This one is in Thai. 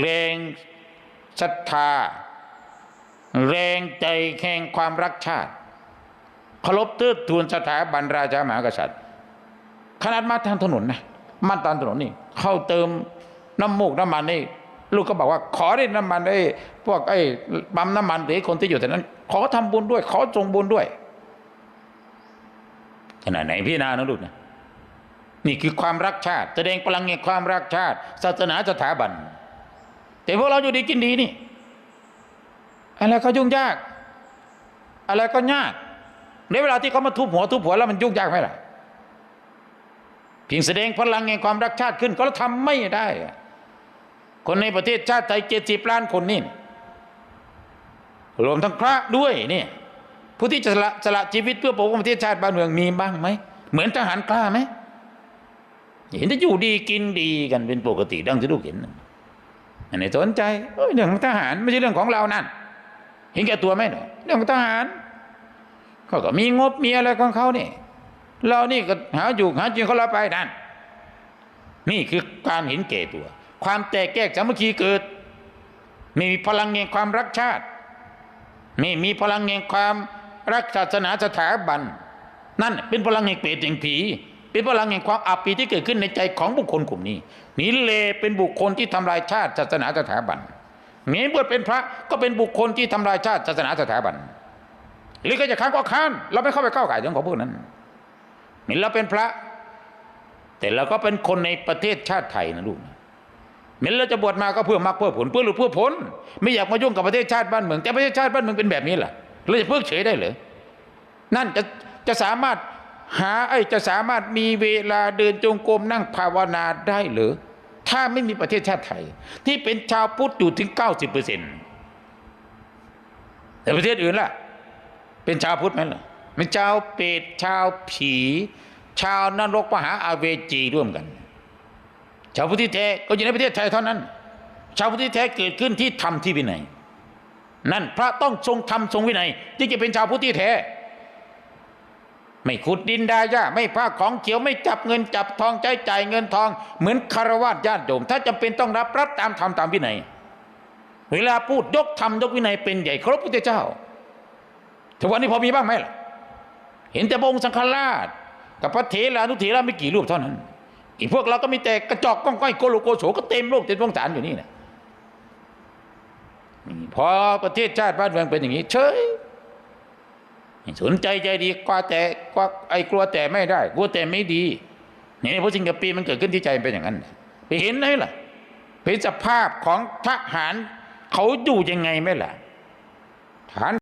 แรงศรัทธา แรงใจแข่งความรักชาติเคารพเทิดทูนสถาบันราชามหากษัตริย์ ขนาดมาทางถนนนะมาตามถนนนี่ เข้าเติมน้ำมูกน้ำมันนี่ลูกก็บอกว่าขอได้น้ำมันไอ้พวกไอ้ปั๊มน้ำมันหรือคนที่อยู่แถวนั้น ขอทำบุญด้วย ขอจงบุญด้วยขนาดไหนพี่นานะลูกนะนี่คือความรักชาติ แสดงพลังแห่งความรักชาติ ศาสนาสถาบัน แต่พวกเราอยู่ดีกินดีนี่ อะไรก็ยุ่งยาก อะไรก็ยาก ในเวลาที่เขามาทุบหัวทุบหัวแล้วมันยุ่งยากไหมล่ะเพียงแสดงพลังแห่งความรักชาติขึ้น ก็ทำไม่ได้ คนในประเทศชาติไทยเจ็ดสิบล้านคนนี่รวมทั้งพระด้วยนี่ผู้ที่จะสละสละชีวิตเพื่อปกป้องประเทศชาติบ้านเมืองมีบ้างไหม เหมือนทหารกล้าไหม เห็นจะอยู่ดีกินดีกันเป็นปกติดังที่ลูกเห็นนั่น อันนี้สนใจเรื่องของทหารไม่ใช่เรื่องของเรานั่นเห็นแก่ตัวไหมเนาะเรื่องของทหารเขาก็มีงบมีอะไรของเขาเนี่ยเรานี่ก็หาอยู่หาจริงเขาเราไปนั่นนี่คือการเห็นแก่ตัว ความแตกแยกสามัคคีเกิด ไม่มีพลังแห่งความรักชาติ ไม่มีพลังแห่งความรักศาสนาสถาบัน นั่นเป็นพลังแห่งเปรตแห่งผี เป็นพลังแห่งความอับปีที่เกิดขึ้นในใจของบุคคลกลุ่มนี้นี่เลเป็นบุคคลที่ทำลายชาติศาสนาสถาบันมีบวชเป็นพระก็เป็นบุคคลที่ทำลายชาติศาสนาสถาบันหรือก็จะค้านก็ค้านเราไม่เข้าไปก้าวไก่เรื่องของพวกนั้นนี่เราเป็นพระ แต่เราก็เป็นคนในประเทศชาติไทยนะลูกเม้นเราจะบวชมาก็เพื่อมรรคเพื่อผลเพื่อหลุดเพื่อพ้นไม่อยากมายุ่งกับประเทศชาติบ้านเมืองแต่ประเทศชาติบ้านเมืองเป็นแบบนี้ล่ะเราจะเพิกเฉยได้หรือนั่นจะจะสามารถ หาไอ้จะสามารถมีเวลาเดินจงกรมนั่งภาวนาได้หรือ ถ้าไม่มีประเทศชาติไทย ที่เป็นชาวพุทธอยู่ถึง 90เปอร์เซ็นต์แต่ประเทศอื่นล่ะ เป็นชาวพุทธไหมล่ะเป็นชาวเปรตชาวผี ชาวนรกมหาอาเวจีร่วมกัน ชาวพุทธแท้ก็อยู่ในประเทศไทยเท่านั้น ชาวพุทธแท้เกิดขึ้นที่ธรรมที่วินัยนั่นพระต้องทรงธรรมทรงวินัยที่จะเป็นชาวพุทธที่แท้ ไม่ขุดดินดาย่าไม่พาของเขียวไม่จับเงินจับทองใจจ่ายเงินทอง เหมือนคารวะญาติโยม ถ้าจำเป็นต้องรับรับตามธรรมตามวินัย เวลาพูดยกธรรมยกวินัยเป็นใหญ่ครพพระพุทธเจ้าทุกวันนี้พอมีบ้างไหมล่ะ เห็นแต่พระองค์สังฆราช กับพระเถรานุเถระไม่กี่รูปเท่านั้นอีกพวกเราก็มีแต่กระจอกก้องก้อยโกโลโกโสก็เต็มโลกเต็มสงสารอยู่นี่นะนี่พอประเทศชาติบ้านเมืองเป็นอย่างนี้ เฉย สนใจใจดีกว่าแต่กว่าไอ้กลัวแต่ไม่ได้ กลัวแต่ไม่ดีนี่เพราะสิ่งกับปีมันเกิดขึ้นที่ใจเป็นอย่างนั้นไปเห็นไหมล่ะเป็นสภาพของทหารเขาอยู่ยังไงไหมล่ะฐาน